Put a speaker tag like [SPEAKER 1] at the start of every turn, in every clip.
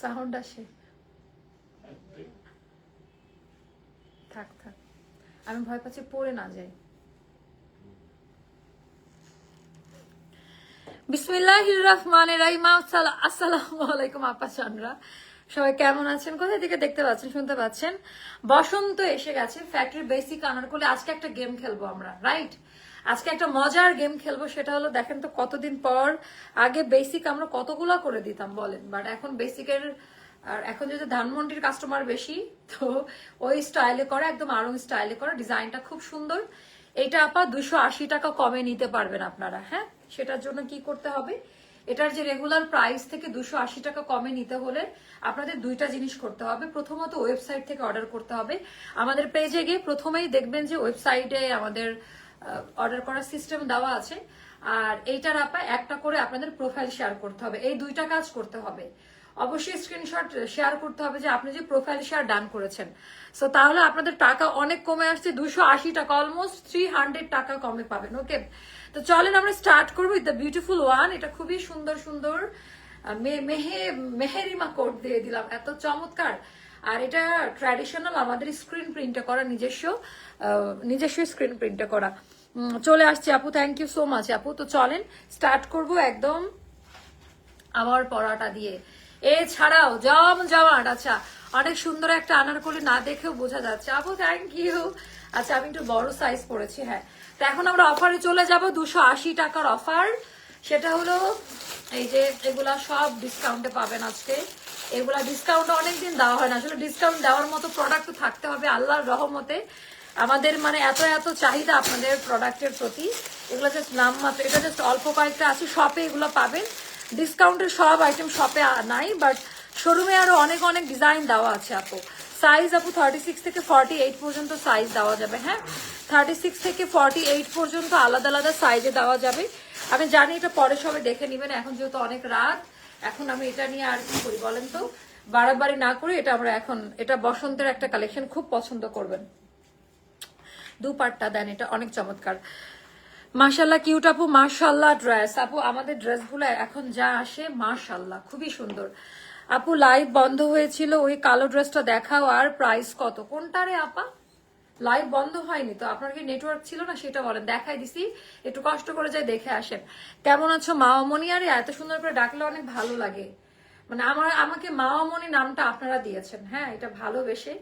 [SPEAKER 1] Sound আসে। থাক থাক। আমি ভয় পাচ্ছি, পড়ে না যাই। সবাই কেমন আছেন? দেখতে পাচ্ছেন, শুনতে পাচ্ছেন? বসন্ত এসে গেছে ফ্যাক্টরি বেসিক করলে আজকে একটা গেম খেলব আমরা রাইট আজকে একটা মজার গেম খেলব, সেটা হলো দেখেন তো কতদিন পর, আগে বেসিক আমরা কতগুলা করে দিতাম বলেন বাট এখন বেসিকের আর এখন যেহেতু ধানমন্ডির কাস্টমার বেশি, তো ওই স্টাইলে করা, একদম আরং স্টাইলে করা ডিজাইনটা খুব সুন্দর। এটা আপা দুশো আশি টাকা কমে নিতে পারবেন আপনারা হ্যাঁ? সেটার জন্য কি করতে হবে? এটার যে রেগুলার প্রাইস থেকে দুশো আশি টাকা কমে নিতে হলে আপনাদের দুইটা জিনিস করতে হবে। প্রথমত ওয়েবসাইট থেকে অর্ডার করতে হবে। আমাদের পেজে গিয়ে প্রথমেই দেখবেন যে ওয়েবসাইটে আমাদের অর্ডার করার সিস্টেম দেওয়া আছে। আর এইটার আপা একটা করে আপনাদের প্রোফাইল শেয়ার করতে হবে। এই দুইটা কাজ করতে হবে। অবশ্যই স্ক্রিনশট শেয়ার করতে হবে যে আপনি যে প্রোফাইল শেয়ার ডান করেছেন। সো তাহলে আপনাদের টাকা অনেক কমে আসছে, দুশো আশি টাকা অলমোস্ট থ্রি হান্ড্রেড টাকা কমে পাবেন ওকে তো চলেন আমরা স্টার্ট করব উইথ দ্য বিউটিফুল ওয়ান এটা খুবই সুন্দর সুন্দর মেহে মেহেরিমা কোড দিয়ে দিলাম। এত চমৎকার। আর এটা ট্র্যাডিশনাল আমাদের স্ক্রিন প্রিন্টে করা, নিজস্ব নিজস্ব স্ক্রিন প্রিন্টে করা। চলে আসছে আপু থ্যাংক ইউ সো মাচ আপু। তো চলেন স্টার্ট করব একদম আমার পড়াটা দিয়ে। এছাড়াও, জম জমাট আচ্ছা অনেক সুন্দর একটা আনারকলি না দেখেও বোঝা যাচ্ছে। আপু থ্যাংক ইউ আচ্ছা আমি একটু বড় সাইজ পড়েছি হ্যাঁ। তো এখন আমরা অফারে চলে যাব, দুশো আশি টাকার অফার সেটা হলো এই যে এগুলা সব ডিসকাউন্টে পাবেন আজকে। এগুলা ডিসকাউন্ট অনেকদিন দেওয়া হয় না। আসলে ডিসকাউন্ট দেওয়ার মতো প্রোডাক্ট থাকতে হবে আল্লাহর রহমতে। আমাদের মানে এত এত চাহিদা আপনাদের প্রোডাক্টের প্রতি। এগুলো জাস্ট নাম মাত্র এটা জাস্ট অল্প কয়েকটা আছে শপে এগুলো পাবেন। ডিসকাউন্টের সব আইটেম শপে নাই বাট শোরুমে আরও অনেক অনেক ডিজাইন দেওয়া আছে আপু। সাইজ আপু থার্টি সিক্স থেকে ফর্টি এইট পর্যন্ত সাইজ দেওয়া যাবে হ্যাঁ? থার্টি সিক্স থেকে ফর্টি এইট পর্যন্ত আলাদা আলাদা সাইজে দেওয়া যাবে। আমি জানি এটা পরে সবে দেখে নেবেন, এখন যেহেতু অনেক রাত, এখন আমি এটা নিয়ে আর কি করি বলেন তো? বাড়াবাড়ি না করে এটা আমরা এখন, এটা বসন্তের একটা কালেকশন খুব পছন্দ করবেন। দু পার্টটা দেন, এটা অনেক চমৎকার। মাশাল্লাহ কিউট আপু মাশাল্লাহ ড্রেস আপু, আমাদের ড্রেসগুলো এখন যা আসে মাশাল্লাহ খুবই সুন্দর। আপু লাইভ বন্ধ হয়েছিল, ওই কালো ড্রেসটা দেখাও, আর প্রাইস কত? কোনটা রে আপা? লাইভ বন্ধ হয়নি তো? আপনার কি নেটওয়ার্ক ছিল না? সেটা বলেন, দেখাই দিছি। একটু কষ্ট করে যাই, দেখে আসেন। কেমন আছো, মা অমনি? আরে, এত সুন্দর করে ডাকলে অনেক ভালো লাগে। মানে আমার, আমাকে মা অমনি নামটা আপনারা দিয়েছেন। হ্যাঁ এটা ভালোবেসে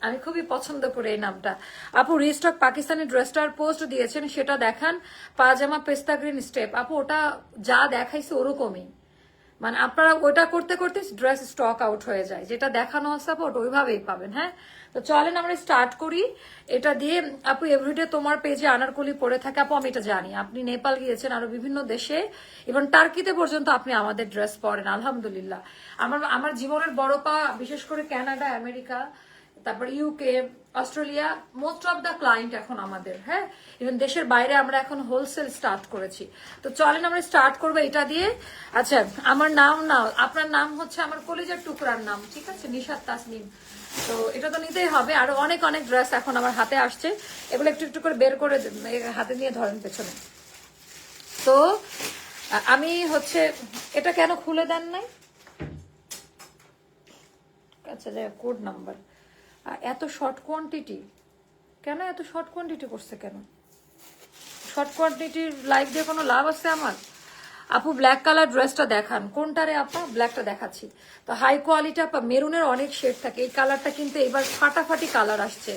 [SPEAKER 1] আমি খুবই পছন্দ করে এই নামটা। আপু রিস্টক পাকিস্তানি ড্রেসটার পোস্ট দিয়েছেন, সেটা দেখান। পাজামা পেস্তা গ্রিন স্টেপ আপু, ওটা যা দেখাইছে, ওরকমই। মানে আপনারা ওইটা করতে করতে ড্রেস স্টক আউট হয়ে যায়। যেটা দেখানো সাপোর্ট ওইভাবেই পাবেন হ্যাঁ? তো চলেন আমরা স্টার্ট করি। এটা দিয়ে আপু এভরিডে তোমার পেজে আনারকলি পড়ে থাকে। আপু, আমি এটা জানি। আপনি নেপাল গিয়েছেন আরও বিভিন্ন দেশে। এবং টার্কিতে পর্যন্ত আপনি আমাদের ড্রেস পরেন আলহামদুলিল্লাহ। আমার আমার জীবনের বড় পা, বিশেষ করে ক্যানাডা আমেরিকা তারপর UK Australia most of the client এখন আমাদের হ্যাঁ? ইভেন দেশের বাইরে আমরা এখন হোলসেল স্টার্ট করেছি। তো চলেন আমরা স্টার্ট করব এটা দিয়ে। আচ্ছা আমার নাম না, আপনার নাম হচ্ছে আমার কলেজের টুকরার নাম, ঠিক আছে? নিশাদ তাসনিম। তো এটা তো নিতেই হবে। আরও অনেক অনেক ড্রেস এখন আমার হাতে আসছে। এগুলো একটু একটু করে বের করে হাতে নিয়ে ধরেন পেছনে। তো, আমি হচ্ছে, এটা কেন খুলে দেন নাই? আচ্ছা যাই কোড নাম্বার এত শর্ট কোয়ান্টিটি কেন এত শর্ট কোয়ান্টিটি করছে কেন? শর্ট কোয়ান্টিটির লাইভ দিয়ে কোনো লাভ আছে আমার? আপু ব্ল্যাক কালার ড্রেসটা দেখান। কোনটারে আপা? ব্ল্যাকটা দেখাচ্ছি। তো হাই কোয়ালিটি আপা, মেরুনের অনেক শেড থাকে। এই কালারটা কিন্তু এবার ফাটাফাটি কালার আসছে।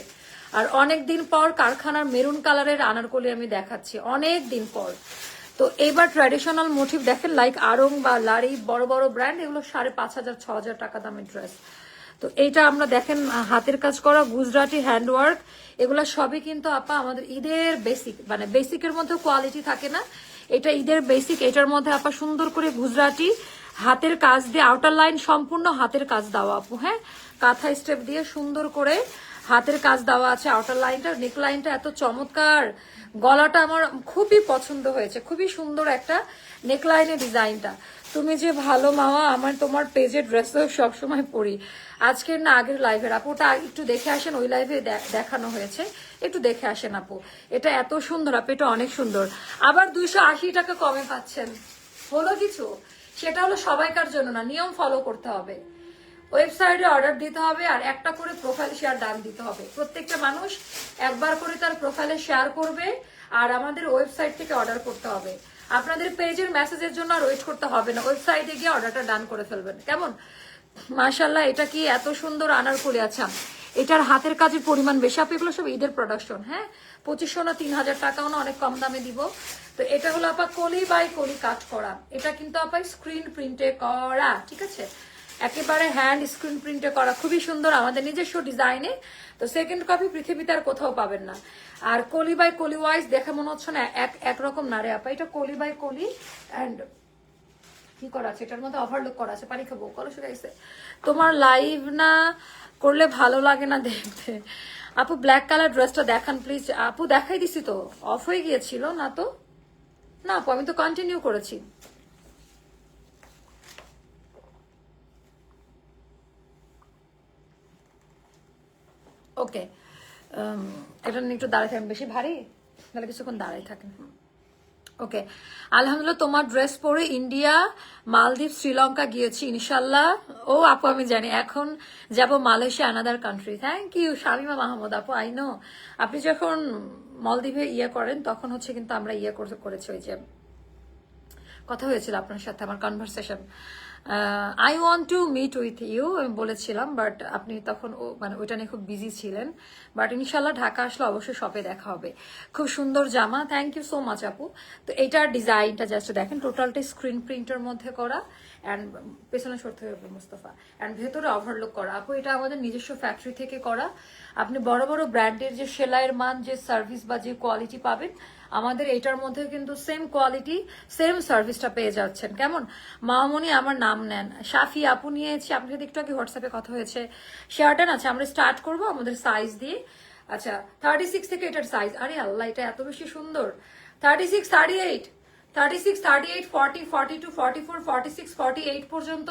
[SPEAKER 1] আর অনেক দিন পর কারখানার মেরুন কালারের আনারকলি আমি দেখাচ্ছি। অনেক দিন পর। তো এবার ট্র্যাডিশনাল মোটিভ দেখেন লাইক আরং বা লারি বড় বড় ব্র্যান্ড এগুলো সাড়ে পাঁচ হাজার, ছ হাজার টাকা দামের ড্রেস তো এইটা আমরা দেখেন হাতের কাজ করা, গুজরাটি হ্যান্ডওয়ার্ক এগুলো সবই কিন্তু আপা আমাদের ঈদের বেসিক মানে বেসিকের মধ্যে কোয়ালিটি থাকে না। এটা ঈদের বেসিক এটার মধ্যে আপা সুন্দর করে গুজরাটি, হাতের কাজ দিয়ে আউটার লাইন সম্পূর্ণ হাতের কাজ দেওয়া আপু হ্যাঁ? কাঁথা স্টেপ দিয়ে সুন্দর করে হাতের কাজ দেওয়া আছে আউটার লাইনটা নেক লাইনটা এত চমৎকার। গলাটা আমার খুবই পছন্দ হয়েছে, খুবই সুন্দর একটা নেকলাইনের ডিজাইনটা তুমি যে ভালো মামা, আমার তোমার পেজের ড্রেসও সবসময় পরি। আজকের না, আগের লাইভের আপু, ওটা একটু দেখে আসেন, ওই লাইভে দেখানো হয়েছে। একটু দেখে আসেন আপু। এটা এত সুন্দর, আপু, এটা অনেক সুন্দর। আবার দুইশো আশি টাকা কমে পাচ্ছেন। হলো কিছু? সেটা হলো সবাইকার জন্য না, নিয়ম ফলো করতে হবে। ওয়েবসাইটে অর্ডার দিতে হবে আর একটা করে প্রোফাইল শেয়ার ডান দিতে হবে। প্রত্যেকটা মানুষ একবার করে তার প্রোফাইলে শেয়ার করবে আর আমাদের ওয়েবসাইট থেকে অর্ডার করতে হবে। আপনাদের পেজের মেসেজের জন্য আর ওয়েট করতে হবে না। ওয়েবসাইটে গিয়ে অর্ডারটা ডান করে ফেলবেন। কেমন? মাশাল্লাহ এটা কি এত সুন্দর আনার করে আচ্ছা এটার হাতের কাজের পরিমাণ বেশি। আপনি এগুলো সব ঈদের প্রোডাকশন হ্যাঁ? পঁচিশশো না তিন হাজার টাকাও না অনেক কম দামে দিব। তো এটা হলো আপা কলি বাই কলি কাট করা এটা কিন্তু আপা স্ক্রিন প্রিন্টে করা, ঠিক আছে? একেবারে হ্যান্ড স্ক্রিন প্রিন্টে করা। খুবই সুন্দর আমাদের নিজস্ব ডিজাইনে। তো সেকেন্ড কপি পৃথিবীতে আর কোথাও পাবেন না। আর কলি বাই কলি ওয়াইজ দেখে মনে হচ্ছে না, এক একরকম না রে আপা। এটা কলি বাই কলি অ্যান্ড কি করা আছে? এটার মধ্যে ওভারলুক করা আছে। পানি খাব কলো শুকাইছে তোমার লাইভ না করলে ভালো লাগে না দেখতে। আপু ব্ল্যাক কালার ড্রেসটা দেখান প্লিজ আপু, দেখাই দিছি তো। অফ হয়ে গিয়েছিল না তো? না আপু, আমি তো কন্টিনিউ করেছি। ওকে এটা নিয়ে একটু দাঁড়ায় থাকেন, বেশি ভারী? তাহলে কিছুক্ষণ দাঁড়াই থাকেন। ওকে আলহামদুলিল্লাহ, তোমার ড্রেস পরে ইন্ডিয়া মালদ্বীপ, শ্রীলঙ্কা গিয়েছি ইনশাল্লাহ ও আপু, আমি জানি, এখন যাব Malaysia another country thank you Shamima Mahmud আপু আই নো আপনি যখন মলদ্বীপে ইয়ে করেন, তখন হচ্ছে কিন্তু আমরা ইয়ে করে- করেছি ওই যে কথা হয়েছিল আপনার সাথে, আমার conversation I want to meet with you আমি বলেছিলাম বাট আপনি তখন মানে ওইটা নিয়ে খুব বিজি ছিলেন। বাট ইনশাল্লাহ ঢাকা আসলে অবশ্যই শপে দেখা হবে। খুব সুন্দর জামা থ্যাংক ইউ সো মাচ আপু। তো এটার ডিজাইনটা জাস্ট দেখেন টোটালটা স্ক্রিন প্রিন্টের মধ্যে করা অ্যান্ড পেছনে সরতে হবে মুস্তফা। অ্যান্ড ভেতরে ওভারলুক করা। আপু, এটা আমাদের নিজস্ব ফ্যাক্টরি থেকে করা। আপনি বড় বড় ব্র্যান্ডের যে সেলাইয়ের মান, যে সার্ভিস বা যে কোয়ালিটি পাবেন আমাদের এটার মধ্যে কিন্তু সেম কোয়ালিটি সেম সার্ভিসটা পেয়ে যাচ্ছেন। কেমন? মামনি আমার নাম নেন। সাফি আপু নিয়েছি। আপনার সাথে একটু আগে হোয়াটসঅ্যাপে কথা হয়েছে। শেয়ারটান আছে আমরা স্টার্ট করব আমাদের সাইজ দিয়ে। আচ্ছা থার্টি সিক্স থেকে এটার সাইজ আরে আল্লাহ, এটা এত বেশি সুন্দর। Thirty six thirty eight thirty six thirty eight forty forty two forty four forty six forty eight পর্যন্ত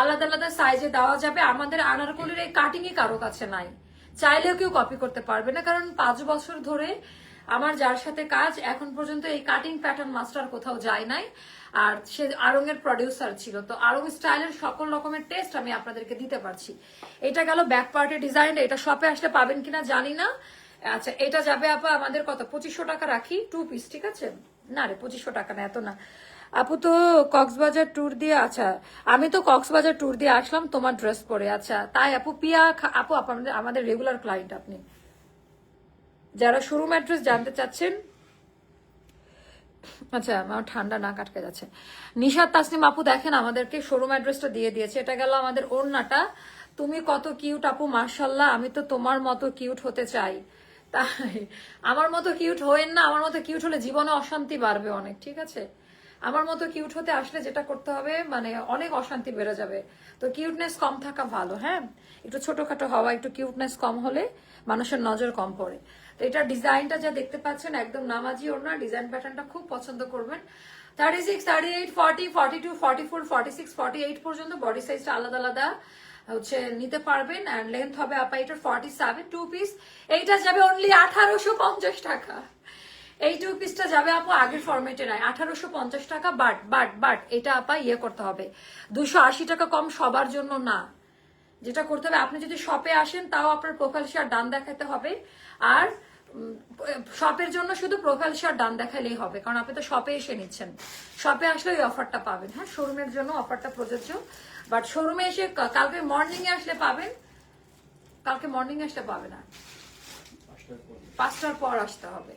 [SPEAKER 1] আলাদা আলাদা সাইজে দেওয়া যাবে। আমাদের আনারকলির এই কাটিংই কারও কাছে নাই। চাইলেও কেউ কপি করতে পারবে না, কারণ পাঁচ বছর ধরে আমার যার সাথে কাজ, এখন পর্যন্ত এই কাটিং প্যাটার্ন মাস্টার কোথাও যায় নাই। আর সে আরঙের প্রডিউসার ছিল। তো আরং স্টাইলের সকল রকমের টেস্ট আমি আপনাদেরকে দিতে পারছি। এটা গেল ব্যাক পার্টের ডিজাইন এটা শপে আসলে পাবেন কিনা জানি না। আচ্ছা এটা যাবে আপা আমাদের কত? পঁচিশশো টাকা রাখি? টু পিস ঠিক আছে? না রে, পঁচিশশো টাকা না, এত না। আপু তো কক্সবাজার ট্যুর দিয়ে আচ্ছা আমি তো কক্সবাজার ট্যুর দিয়ে আসলাম, তোমার ড্রেস পরে। আচ্ছা তাই আপু, পিয়া আপু আমাদের রেগুলার ক্লায়েন্ট আপনি। যারা শোরুম অ্যাড্রেস জানতে চাচ্ছেন আচ্ছা আমার ঠান্ডা না কাটকে যাচ্ছে। নিশাদ তাসনিম আপু দেখেন আমাদেরকে শোরুম অ্যাড্রেসটা দিয়ে দিয়েছে। এটা গেল আমাদের ওড়নাটা। তুমি কত কিউট আপু মার্শাল্লাহ আমি তো তোমার মতো কিউট হতে চাই। তাই, আমার মতো কিউট হয়েন না, আমার মতো কিউট হলে জীবনে অশান্তি বাড়বে অনেক, ঠিক আছে? আমার মতো কিউট হতে আসলে যেটা করতে হবে মানে অনেক অশান্তি বেড়ে যাবে। তো কিউটনেস কম থাকা ভালো হ্যাঁ? একটু ছোটখাটো হওয়া, একটু কিউটনেস কম হলে মানুষের নজর কম পড়ে। তো এটা ডিজাইনটা যা দেখতে পাচ্ছেন, একদম নামাজি ওর না ডিজাইন প্যাটার্নটা খুব পছন্দ করবেন। Thirty six thirty eight forty forty two forty four forty six forty eight পর্যন্ত বডি সাইজটা আলাদা আলাদা, হচ্ছে নিতে পারবেন অ্যান্ড লেন্থ হবে আপা এটার ফর্টি সেভেন টু পিস এইটা যাবে অনলি আঠারোশো পঞ্চাশ টাকা। এই টু পিসটা যাবে আপু আগের ফরম্যাটে নাই, আঠারোশো পঞ্চাশ টাকা বাট বাট বাট এটা আপা ইয়ে করতে হবে। দুশো আশি টাকা কম সবার জন্য না। যেটা করতে হবে, আপনি যদি শপে আসেন, তাও আপনার প্রোফাইল শেয়ার ডান দেখাতে হবে। আর শপের জন্য শুধু প্রোফাইল শেয়ার ডান দেখালেই হবে, কারণ আপনি তো শপে এসে নিচ্ছেন। শপে আসলে ওই অফারটা পাবেন হ্যাঁ? শোরুমের জন্য অফারটা প্রযোজ্য। বাট শোরুমে এসে কালকে মর্নিং এ আসলে পাবেন, কালকে মর্নিং আসলে পাবে না পাঁচটার পর আসতে হবে।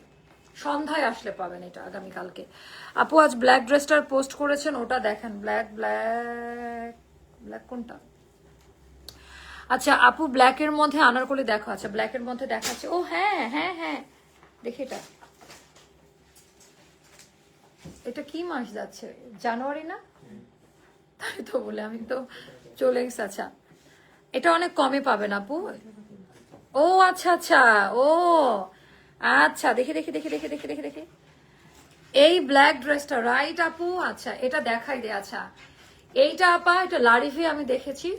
[SPEAKER 1] সন্ধ্যায় আসলে পাবেন এটা আগামীকালকে। আপু, আজ ব্ল্যাক ড্রেসটার পোস্ট করেছেন, ওটা দেখেন। ব্ল্যাক ব্ল্যাক ব্ল্যাক কোনটা? আচ্ছা আপু ব্ল্যাকের মধ্যে আনারকলি দেখো। আচ্ছা ব্ল্যাকের মধ্যে দেখাচ্ছে। ও হ্যাঁ হ্যাঁ হ্যাঁ। দেখি এটা। এটা কি মাস যাচ্ছে? জানুয়ারি না? তাই তো বলে, আমি তো চলে গেছি। আচ্ছা এটা অনেক কমে পাবেন আপু। ও আচ্ছা আচ্ছা ও আচ্ছা দেখি দেখি দেখি দেখি দেখি দেখি দেখি। এই ব্ল্যাক ড্রেসটা রাইট আপু? আচ্ছা এটা দেখাই দে আচ্ছা। এইটা, আপা, এটা লারিভে আমি দেখেছি।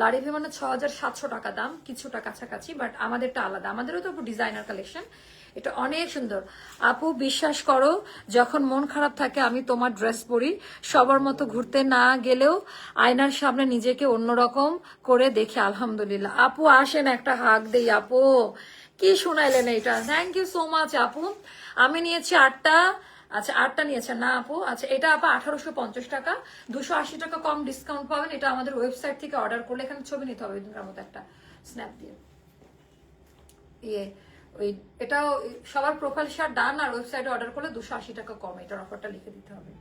[SPEAKER 1] লারিভে মানে ছ হাজার সাতশো টাকা দাম কিছুটা কাছাকাছি বাট আমাদেরটা আলাদা। আমাদেরও তো ডিজাইনার কালেকশন এটা অনেক সুন্দর। আপু, বিশ্বাস করো, যখন মন খারাপ থাকে, আমি তোমার ড্রেস পরি। সবার মতো ঘুরতে না গেলেও আয়নার সামনে নিজেকে অন্যরকম করে দেখি, আলহামদুলিল্লাহ। আপু, আসেন একটা হাক দেই, আপু। কি শোনাইলেন এটা? থ্যাংক ইউ সো মাচ আপু। আমি নিয়েছি আটটা। আচ্ছা আটটা নিয়েছেন না আপু আচ্ছা এটা আপা আঠারোশো পঞ্চাশ টাকা। দুশো আশি টাকা কম ডিসকাউন্ট পাবেন। এটা আমাদের ওয়েবসাইট থেকে অর্ডার করলে এখানে ছবি নিতে হবে দুটার মতো একটা স্ন্যাপ দিয়ে। ইয়ে ওই, এটাও সবার প্রোফাইল শেয়ার ডান আর ওয়েবসাইটে অর্ডার করলে দুশো আশি টাকা কম। এটার অফারটা লিখে দিতে হবে।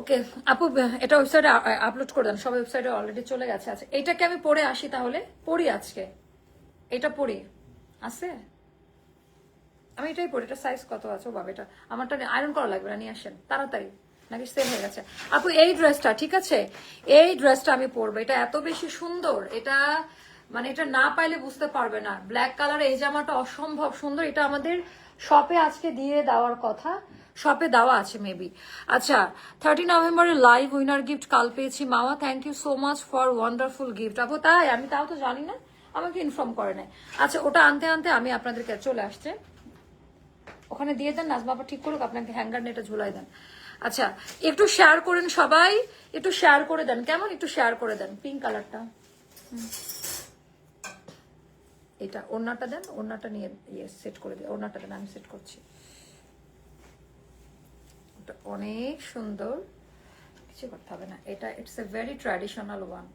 [SPEAKER 1] ওকে, আপু, এটা ওয়েবসাইটে আপলোড করে দেন। সব ওয়েবসাইটে অলরেডি চলে গেছে। আচ্ছা এটাকে আমি পড়ে আসি তাহলে? পড়ি আজকে? এটা পড়ি। আছে? আমি এটাই পড়ি, এটা সাইজ কত আছে? বাবা, এটা আমারটা আয়রন করা লাগবে না, নিয়ে আসেন, তাড়াতাড়ি। নাকি সেল হয়ে গেছে। আপু, এই ড্রেসটা ঠিক আছে? এই ড্রেসটা আমি পরবো, এটা এত বেশি সুন্দর, এটা মানে এটা না পাইলে বুঝতে পারবে না। ব্ল্যাক কালার এই জামাটা অসম্ভব সুন্দর, এটা আমাদের শপে আজকে দিয়ে দেওয়ার কথা। শপে দেওয়া আছে মেবি আচ্ছা থার্টি নভেম্বরে লাইভ উইনার গিফট কাল পেয়েছি। মামা thank you so much for wonderful gift আপু, তাই? আমি তাও তো জানি না, আমাকে ইনফর্ম করে নেয়। আচ্ছা ওটা আনতে আনতে আমি আপনাদেরকে চলে আসছে। ওখানে দিয়ে দেন আপা ঠিক করুক, আপনাকে হ্যাঙ্গার নেটে ঝুলাই দেন। আচ্ছা একটু শেয়ার করেন সবাই, একটু শেয়ার করে দেন। কেমন একটু শেয়ার করে দেন? পিঙ্ক কালারটা এটা ওড়নাটা দেন, ওড়নাটা নিয়ে ইয়ে সেট করে দিন ওড়নাটা দেন, আমি সেট করছি। অনেক সুন্দর। কিছু করতে হবে না। এটা it's a very traditional one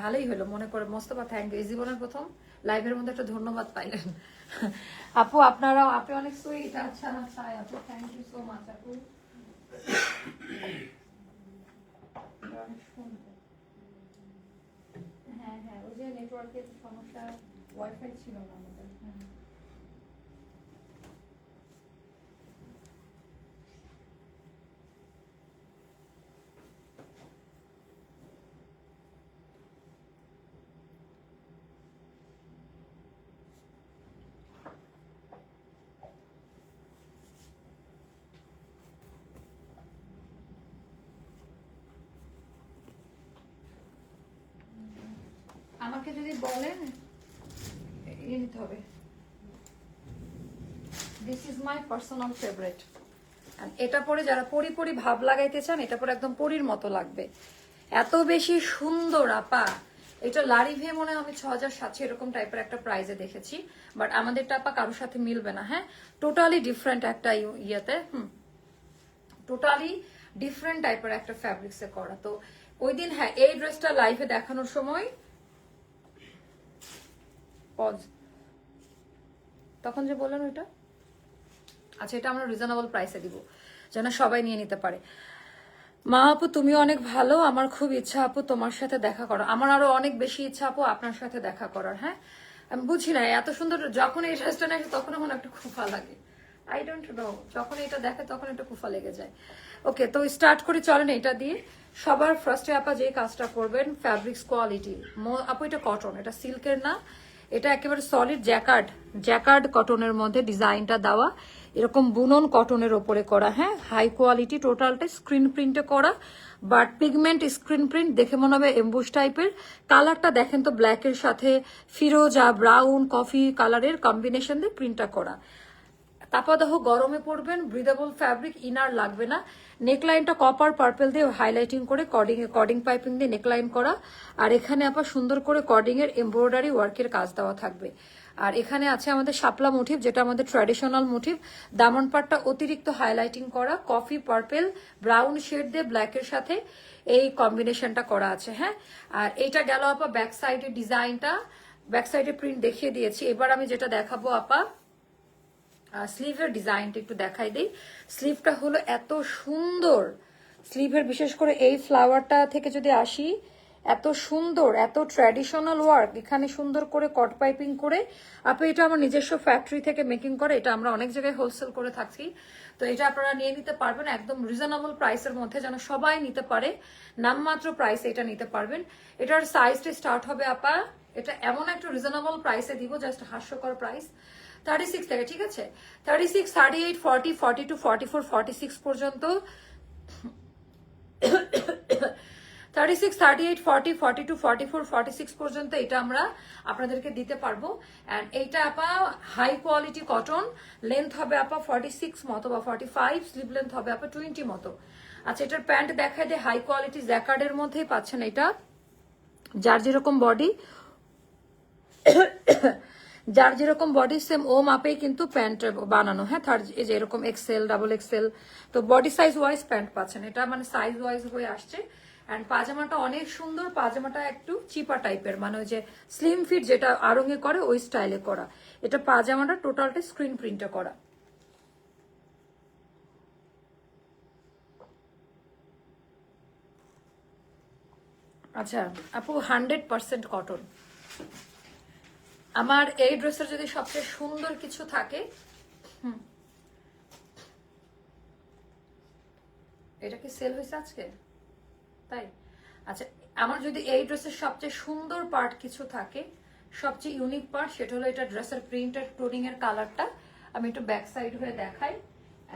[SPEAKER 1] ভালোই হলো, মনে করে, মোস্তফা থ্যাংক ইউ জীবনের প্রথম লাইভের মধ্যে একটা ধন্যবাদ পাইলেন। আপু আপনারা আপনি অনেক সুইট আচ্ছা আচ্ছা আপু থ্যাংক ইউ সো মাচ আপু। হ্যাঁ হ্যাঁ ওই যে নেটওয়ার্কের সমস্যা ওয়াইফাই ছিল না আমাদের হ্যাঁ আমাকে যদি বলেন ইয়ে নিতে হবে। This is my personal favourite এটা পরে যারা পরি পরি ভাব লাগাইতে চান, এটা পরে একদম পরির মতো লাগবে। এত বেশি সুন্দর, আপা। এটা লারিভে মনে আমি ছ হাজার সাতশো এরকম টাইপের একটা প্রাইজে দেখেছি। বাট আমাদেরটা আপা কারোর সাথে মিলবে না হ্যাঁ? টোটালি ডিফারেন্ট একটা ইয়েতে, হুম। টোটালি ডিফারেন্ট টাইপের একটা ফ্যাব্রিক্সে করা। তো ওই দিন হ্যাঁ এই ড্রেসটা লাইভে দেখানোর সময় পজ তখন যে বললেন ওইটা? আচ্ছা এটা আমরা রিজনেবল প্রাইসে দিব, যেন সবাই নিয়ে নিতে পারে। মা আপু, তুমিও অনেক ভালো। আমার খুব ইচ্ছা আপু, তোমার সাথে দেখা করো আমার আরও অনেক বেশি ইচ্ছা আপু, আপনার সাথে দেখা করার হ্যাঁ? আমি বুঝি না, এত সুন্দর, যখন এই ড্রেসটা নেয় তখন আমার একটা কুফা লাগে। আই ডোন্ট নো যখন এটা দেখে, তখন একটা কুফা লেগে যায়। ওকে তো স্টার্ট করে, চলেন এটা দিয়ে। সবার ফার্স্টে আপা যে কাজটা করবেন ফ্যাব্রিক্স কোয়ালিটি আপু, এটা কটন এটা সিল্কের না। এটা একেবারে সলিড জ্যাকার্ড জ্যাকার্ড কটনের মধ্যে ডিজাইনটা দেওয়া। এরকম বুনন কটনের ওপরে করা হ্যাঁ? হাই কোয়ালিটি টোটালটা স্ক্রিন প্রিন্টে করা। বাট পিগমেন্ট স্ক্রিন প্রিন্ট দেখে মনে হবে এম্বুস টাইপের কালারটা দেখেন তো ব্ল্যাকের সাথে, ফিরোজা ব্রাউন কফি কালারের কম্বিনেশন দিয়ে প্রিন্টটা করা। তাপাদাহ গরমে পড়বেন ব্রিদেবল ফ্যাব্রিক ইনার লাগবে না। নেকলাইনটা কপার পার্পেল দিয়ে হাইলাইটিং করে কর্ডিং কর্ডিং পাইপিং দিয়ে নেকলাইন করা। আর এখানে আবার সুন্দর করে কর্ডিং এর এমব্রয়ডারি ওয়ার্কের কাজ দেওয়া থাকবে। আর এখানে আছে আমাদের শাপলা মোটিভ যেটা আমাদের ট্র্যাডিশনাল মোটিভ দামন পাটটা অতিরিক্ত হাইলাইটিং করা কফি পার্পেল ব্রাউন শেড দিয়ে ব্ল্যাকের সাথে এই কম্বিনেশনটা করা আছে হ্যাঁ? আর এইটা গেল আপা ব্যাক সাইডের ডিজাইনটা ব্যাক সাইডে প্রিন্ট দেখিয়ে দিয়েছি। এবার আমি যেটা দেখাবো আপা স্লিভের ডিজাইনটা একটু দেখাই দিই। স্লিভটা হলো এত সুন্দর। স্লিভের বিশেষ করে এই ফ্লাওয়ারটা থেকে যদি আসি, এত সুন্দর, এত ট্র্যাডিশনাল ওয়ার্ক এখানে সুন্দর করে কট পাইপিং করে। আপনি এটা আমার নিজস্ব ফ্যাক্টরি থেকে মেকিং করে, এটা আমরা অনেক জায়গায় হোলসেল করে থাকি। তো এটা আপনারা নিয়ে নিতে পারবেন, একদম রিজনেবল প্রাইসের মধ্যে যেন সবাই নিতে পারে। নামমাত্র প্রাইসে এটা নিতে পারবেন। এটার সাইজটা স্টার্ট হবে, আপা, এটা এমন একটা রিজনেবল প্রাইসে দিব জাস্ট হাস্যকর প্রাইস থার্টি সিক্স থেকে, ঠিক আছে? Thirty six thirty eight forty forty two forty four forty six পর্যন্ত। Thirty six thirty eight forty forty two forty four forty six পর্যন্ত এটা আমরা আপনাদেরকে দিতে পারব। অ্যান্ড এইটা আপা হাই কোয়ালিটি কটন লেন্থ হবে আপা ফর্টি সিক্স মতো বা ফর্টি ফাইভ স্লিভ লেন্থ হবে আপা টোয়েন্টি মতো। আচ্ছা এটার প্যান্ট দেখায় দিয়ে হাই কোয়ালিটি জ্যাকার্ডের মধ্যেই পাচ্ছেন এটা। যার যেরকম বডি যার যেরকম বডি সেম ও মাপেই কিন্তু প্যান্ট বানানো। হ্যাঁ থার্ড এই যে এরকম এক্সেল ডাবল এক্সেল তো বডি সাইজ ওয়াইজ প্যান্ট পাচ্ছেন। এটা মানে সাইজ ওয়াইজ হয়ে আসছে। অ্যান্ড পাজামাটা অনেক সুন্দর, পাজামাটা একটু চিপা টাইপের মানে ওই যে স্লিম ফিট যেটা আরঙে করে, ওই স্টাইলে করা। এটা পাজামাটা টোটালটা স্ক্রিন প্রিন্টে করা। আচ্ছা আপু হান্ড্রেড পার্সেন্ট কটন আমার এই ড্রেসের যদি সবচেয়ে সুন্দর কিছু থাকে, হুম। এটা কি সেল হয়েছে আজকে? তাই? আচ্ছা আমার যদি এই ড্রেসের সবচেয়ে সুন্দর পার্ট কিছু থাকে, সবচেয়ে ইউনিক পার্ট সেটা হলো এটা ড্রেসের প্রিন্টেড টোনিং এর কালারটা আমি একটু ব্যাক সাইড হয়ে দেখাই।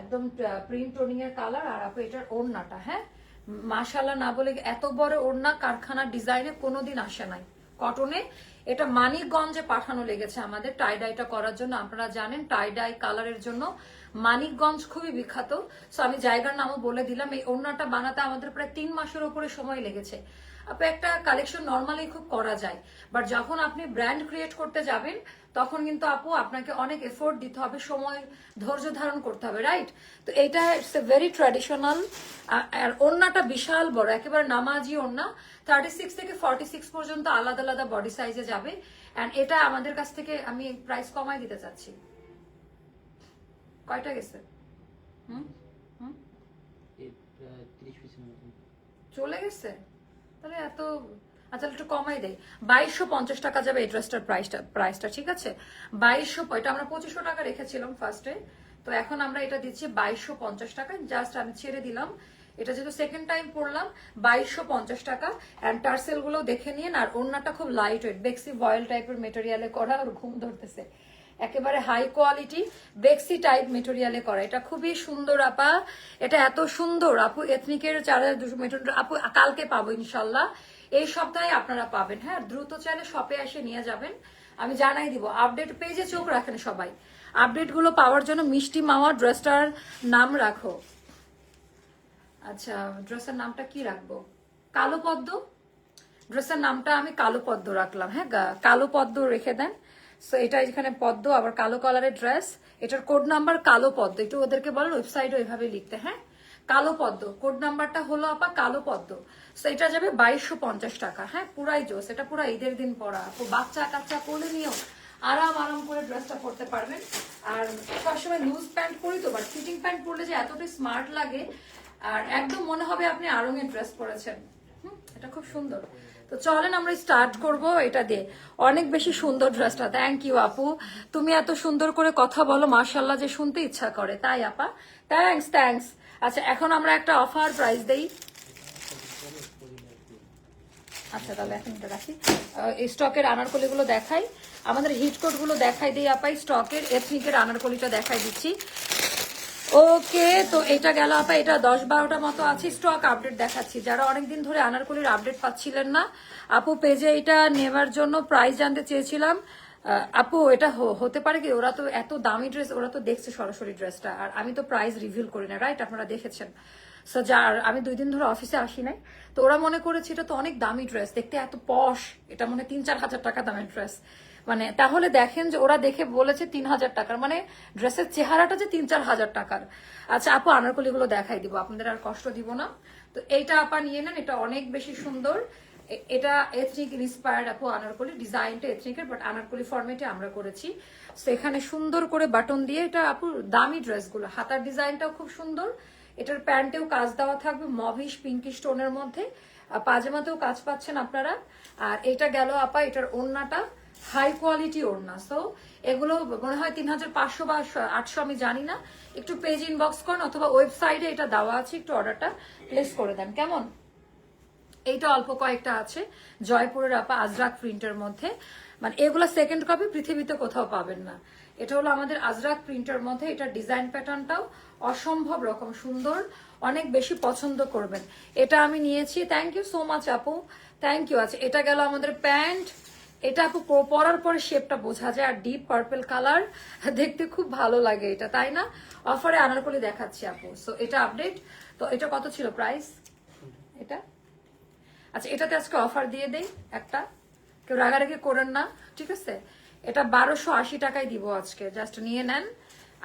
[SPEAKER 1] একদম প্রিন্ট টোনিং এর কালার আর আপু এটার ওড়নাটা হ্যাঁ? মাশাল্লাহ না বলে এত বড় ওড়না কারখানার ডিজাইনে কোনোদিন আসে নাই। কটনে এটা মানিকগঞ্জে পাঠানো লেগেছে আমাদের টাই ডাইটা করার জন্য। আপনারা জানেন টাই ডাই কালারের জন্য মানিকগঞ্জ খুবই বিখ্যাত। সো আমি জায়গার নামও বলে দিলাম। এই ওড়নাটা বানাতে আমাদের প্রায় তিন মাসের ওপরে সময় লেগেছে। আপু একটা কালেকশন নর্মালি খুব করা যায় বাট যখন আপনি ব্র্যান্ড ক্রিয়েট করতে যাবেন তখন কিন্তু আপু আপনাকে অনেক এফোর্ট দিতে হবে সময় ধৈর্য ধারণ করতে হবে রাইট তো এইটা ইটস এ ভেরি ট্র্যাডিশনাল আর ওড়নাটা বিশাল বড় একেবারে নামাজি ওড়না থার্টি সিক্স থেকে ফর্টি সিক্স পর্যন্ত আলাদা আলাদা বডি সাইজে যাবে অ্যান্ড এটা আমাদের কাছ থেকে আমি প্রাইস কমাই দিতে চাচ্ছি। কয়টা গেছে? হুম? চলে গেছে? তাহলে এত আচ্ছা একটু কমাই দেয় বাইশশো পঞ্চাশ টাকা যাবে এই ড্রেসটার প্রাইসটা প্রাইসটা ঠিক আছে? বাইশশো এটা আমরা পঁচিশশো টাকা রেখেছিলাম ফার্স্টে তো এখন আমরা এটা দিচ্ছি বাইশশো পঞ্চাশ টাকা জাস্ট আমি ছেড়ে দিলাম। এটা যেহেতু সেকেন্ড টাইম পড়লাম বাইশশো পঞ্চাশ টাকা। অ্যান্ড টার্সেলগুলো দেখে নিন। আর ওড়নাটা খুব লাইট ওয়েট বেক্সি ভয়েল টাইপের মেটেরিয়ালে করা আর ঘুম ধরতেছে। একেবারে হাই কোয়ালিটি বেক্সি টাইপ মেটেরিয়ালে করা। এটা খুবই সুন্দর, আপা। এটা এত সুন্দর। আপু এথনিকের চার হাজার দুশো মিটার আপু, কালকে পাবো ইনশাল্লাহ। এই সপ্তাহে আপনারা পাবেন। হ্যাঁ দ্রুত চাইলে শপে এসে নিয়ে যাবেন। আমি জানাই দিব। আপডেট পেজে চোখ রাখেন সবাই। আপডেটগুলো পাওয়ার জন্য মিষ্টি মাওয়া ড্রেসটার নাম রাখো। আচ্ছা ড্রেসের নামটা কি রাখব? কালো পদ্ম? ড্রেসের নামটা আমি কালো পদ্ম রাখলাম। হ্যাঁ কালো পদ্ম রেখে দেন। সো এটা এখানে পদ্ম আবার কালো কালারের ড্রেস এটার কোড নাম্বার কালো পদ্ম। একটু ওদেরকে বলেন ওয়েবসাইটে ওইভাবে লিখতে হ্যাঁ? কালো পদ্ম। কোড নাম্বারটা হলো আপা কালো পদ্ম। সো এটা যাবে বাইশশো পঞ্চাশ টাকা হ্যাঁ? পুরাই জোস। এটা পুরা ঈদের দিন পরা। বাচ্চা কাচ্চা কোলে নিয়েও আরাম আরাম করে ড্রেসটা পরতে পারবেন। আর সবসময় লুজ প্যান্ট পরি তো বাট ফিটিং প্যান্ট পরলে যে এতটাই স্মার্ট লাগে। আর একদম মনে হবে আপনি আরঙের ড্রেস পরেছেন। হুম, এটা খুব সুন্দর। তো চলেন আমরা স্টার্ট করব এটা দিয়ে। অনেক বেশি সুন্দর ড্রেসটা থ্যাংক ইউ আপু। তুমি এত সুন্দর করে কথা বলো মার্শাল্লাহ যে শুনতে ইচ্ছা করে। তাই, আপা? থ্যাঙ্কস থ্যাঙ্কস আচ্ছা এখন আমরা একটা অফার প্রাইস দেই। আচ্ছা তাহলে এখন এটা রাখি। স্টকের আনারকলিগুলো দেখাই। আমাদের হিট কোটগুলো দেখাই দিই আপাই স্টকের এথনিকের আনারকলিটা দেখাই দিচ্ছি। ওকে, তো এটা গেল আপা, এটা দশ বারোটা মতো আছে স্টক আপডেট দেখাচ্ছি। যারা অনেকদিন ধরে আনারকলির আপডেট পাচ্ছিলেন না, আপু পেজে এটা নেওয়ার জন্য প্রাইস জানতে চেয়েছিলাম। আপু, এটা হতে পারে কি, ওরা তো এত দামি ড্রেস ওরা তো দেখছে সরাসরি ড্রেসটা আর আমি তো প্রাইস রিভিল করি না রাইট আপনারা দেখেছেন। সো যার, আমি দুই দিন ধরে অফিসে আসি নাই। তো ওরা মনে করেছে এটা তো অনেক দামি ড্রেস দেখতে এত পশ এটা মনে তিন চার হাজার টাকা দামের ড্রেস মানে তাহলে দেখেন যে ওরা দেখে বলেছে তিন হাজার টাকার। মানে ড্রেসের চেহারাটা যে তিন চার হাজার টাকার। আচ্ছা আপু আনারকলিগুলো দেখাই দিব। আপনাদের আর কষ্ট দিব না। তো এইটা আপা নিয়ে নেন, এটা অনেক বেশি সুন্দর। এটা এথনিক ইন্সপায়ার্ড আপু আনারকলি, ডিজাইনটা এথনিকের বাট আনারকলি ফরম্যাটে আমরা করেছি। তো এখানে সুন্দর করে বাটন দিয়ে এটা আপু, দামি ড্রেসগুলো। হাতার ডিজাইনটাও খুব সুন্দর। এটার প্যান্টেও কাজ দেওয়া থাকবে, মভিশ পিঙ্কি স্টোনের মধ্যে। পাজামাতেও কাজ পাচ্ছেন আপনারা। আর এটা গেল আপা, এটার ওড়নাটা হাই কোয়ালিটি ওড়না। সো এগুলো মনে হয় তিন হাজার পাঁচশো বা আটশো, আমি জানি না। একটু পেজ ইনবক্স করেন অথবা ওয়েবসাইটে এটা দেওয়া আছে, একটু অর্ডারটা প্লেস করে দেন। কেমন? এইটা অল্প কয়েকটা আছে, জয়পুরের আপা আজরাক প্রিন্টের মধ্যে। মানে এগুলো সেকেন্ড কপি পৃথিবীতে কোথাও পাবেন না। এটা হলো আমাদের আজরাক প্রিন্টের মধ্যে, এটা ডিজাইন প্যাটার্নটাও অসম্ভব রকম সুন্দর, অনেক বেশি পছন্দ করবেন। এটা আমি নিয়েছি। থ্যাংক ইউ সো মাচ আপু। থ্যাংক ইউ আচ্ছা এটা গেল আমাদের প্যান্ট। এটা আপু পরার পরে শেপটা বোঝা যায় আর ডিপ পার্পেল কালার দেখতে খুব ভালো লাগে এটা, তাই না? অফারে আনার আনারকলি দেখাচ্ছি আপু। সো এটা আপডেট তো এটা কত ছিল প্রাইস এটা? আচ্ছা এটাতে আজকে অফার দিয়ে দেই একটা। কেউ রাগারাগি করেন না, ঠিক আছে? এটা বারোশো আশি টাকায় দিব আজকে জাস্ট নিয়ে নেন।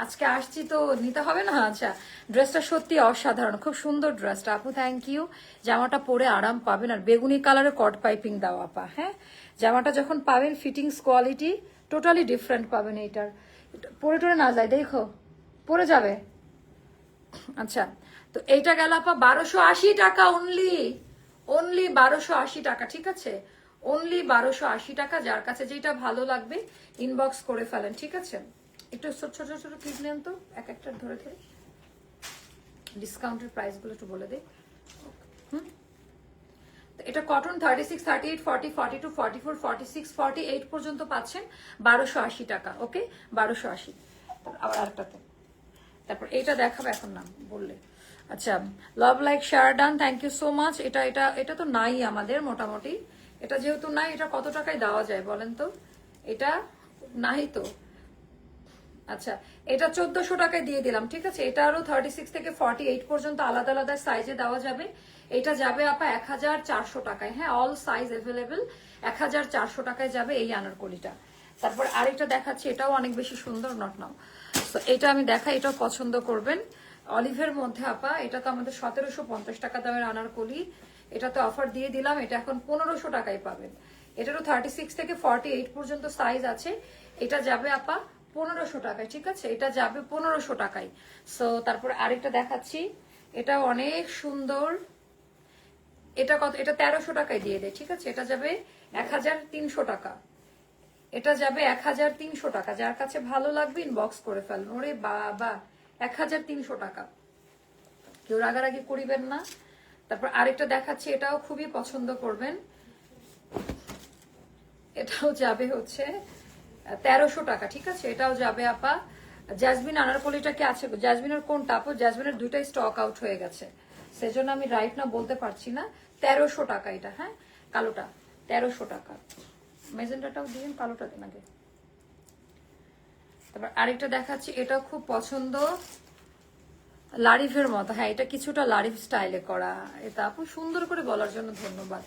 [SPEAKER 1] আজকে আসছি তো নিতে হবে না? আচ্ছা ড্রেসটা সত্যি অসাধারণ, খুব সুন্দর ড্রেসটা আপু থ্যাংক ইউ জামাটা পরে আরাম পাবেন। আর বেগুনি কালারে কট পাইপিং দাও, আপা হ্যাঁ? জামাটা যখন পাবেন ফিটিংস কোয়ালিটি টোটালি ডিফারেন্ট পাবেন এইটার। পরে টরে না যায়, দেখো, পরে যাবে। আচ্ছা তো এইটা গেল আপা বারোশো আশি টাকা অনলি অনলি বারোশো আশি টাকা, ঠিক আছে? অনলি বারোশো আশি টাকা, যার কাছে যেটা ভালো লাগবে ইনবক্স করে ফেলেন, ঠিক আছে? একটু ছোট ছোট ছোট ক্লিপ নেন তো, এক একটা ধরে ধরে। ডিসকাউন্টের প্রাইসগুলো একটু বলে দিই। এটা cotton thirty six thirty eight forty forty two forty four forty six forty eight পর্যন্ত পাচ্ছেন। বারোশো আশি টাকা, ওকে? বারোশো আশি। আবার আরেকটাতে। তারপর এটা দেখাবো এখন না বললে। আচ্ছা লাভ লাইক শারডান থ্যাংক ইউ সো মাচ এটা এটা এটা তো নাই আমাদের মোটামুটি। এটা যেহেতু নাই, এটা কত টাকায় দেওয়া যায় বলেন তো? এটা নাই তো। আচ্ছা এটা চোদ্দশো টাকায় দিয়ে দিলাম, ঠিক আছে? এটা আরও থার্টি সিক্স থেকে ফর্টি এইট পর্যন্ত আলাদা আলাদা সাইজে দেওয়া যাবে। এটা যাবে আপা এক হাজার চারশো টাকায়। হ্যাঁ অল সাইজ অ্যাভেলেবেল এক হাজার চারশো টাকায় যাবে এই আনারকলিটা। তারপর আরেকটা দেখাচ্ছি, এটাও অনেক বেশি সুন্দর নট নাও তো এটা আমি দেখা এটাও পছন্দ করবেন। অলিভের মধ্যে আপা, এটা তো আমাদের সতেরোশো পঞ্চাশ টাকা দামের আনারকলি। এটা তো অফার দিয়ে দিলাম, এটা এখন পনেরোশো টাকায় পাবেন। এটারও থার্টি সিক্স থেকে ফর্টি এইট পর্যন্ত সাইজ আছে। এটা যাবে আপা পনেরোশো টাকায়, ঠিক আছে? এটা যাবে পনেরোশো টাকায়। সো তারপর আরেকটা দেখাচ্ছি। এটা অনেক সুন্দর। এটা কত? এটা তেরোশো টাকায় দিয়ে দেয়, ঠিক আছে? এটা যাবে এক হাজার তিনশো টাকা। এটা যাবে এক হাজার তিনশো টাকা। যার কাছে ভালো লাগবে ইনবক্স করে ফেলবেন ওরে বাবা, এক হাজার তিনশো টাকা। কেউ রাগারাগি করিবেন না। তারপর আরেকটা দেখাচ্ছি, এটাও খুবই পছন্দ করবেন। এটাও যাবে হচ্ছে তেরোশো টাকা, ঠিক আছে? এটাও যাবে আপা। জাজমিন আনারকলিটা কি আছে? জাজমিনের কোনটা আপু? জাজমিনের দুইটাই স্টক আউট হয়ে গেছে। সেজন্য আমি রাইট না বলতে পারছি না। তেরোশো টাকা এটা হ্যাঁ? কালোটা, তেরোশো টাকা। মেজেন্টাটাও দিন, কালোটা দিন আগে। তারপর আরেকটা দেখাচ্ছি এটা খুব পছন্দ। লারিফের মতো হ্যাঁ এটা কিছুটা লারিফ স্টাইলে করা। এটা আপু সুন্দর করে বলার জন্য ধন্যবাদ।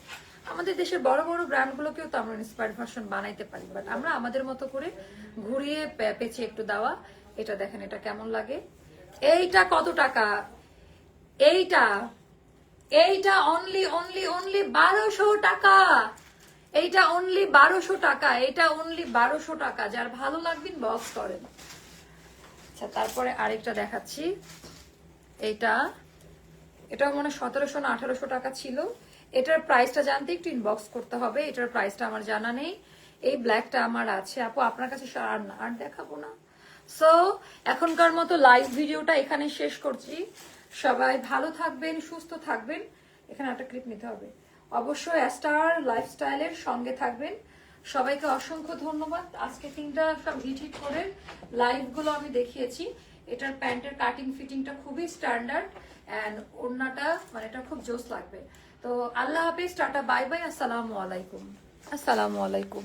[SPEAKER 1] আমাদের দেশের বড় বড় ব্র্যান্ডগুলোকেও তো আমরা ইন্সপায়ার্ড ভার্সন বানাইতে পারি বাট আমরা আমাদের মতো করে ঘুরিয়ে পে- পেঁচে একটু দেওয়া। এটা দেখেন, এটা কেমন লাগে? এইটা কত টাকা? এইটা এইটা অনলি অনলি অনলি বারোশো টাকা। এইটা অনলি বারোশো টাকা এটা অনলি বারোশো টাকা। যার ভালো লাগবেন বক্স করেন আচ্ছা তারপরে আরেকটা দেখাচ্ছি। এইটা এটা মনে সতেরোশো না আঠারোশো টাকা ছিল। এটার প্রাইসটা জানতে একটু ইনবক্স করতে হবে। এটার প্রাইসটা আমার জানা নেই। এই ব্ল্যাকটা আমার আছে। আপু, আপনার কাছে আর না, আর দেখাবো না। সো এখনকার মতো লাইভ ভিডিওটা এখানে শেষ করছি। সবাই ভালো থাকবেন, সুস্থ থাকবেন। এখানে একটা ক্লিপ নিতে হবে। অবশ্যই স্টার লাইফস্টাইলের সঙ্গে থাকবেন। সবাইকে অসংখ্য ধন্যবাদ। আজকে তিনটা সব হিট করে লাইভগুলো আমি দেখিয়েছি। এটার প্যান্টের কাটিং ফিটিংটা খুবই স্ট্যান্ডার্ড অ্যান্ড ওড়নাটা মানে এটা খুব জোস লাগবে। তো আল্লাহ হাফিজ, টাটা বাই বাই আসসালামু আলাইকুম। আসসালামু আলাইকুম।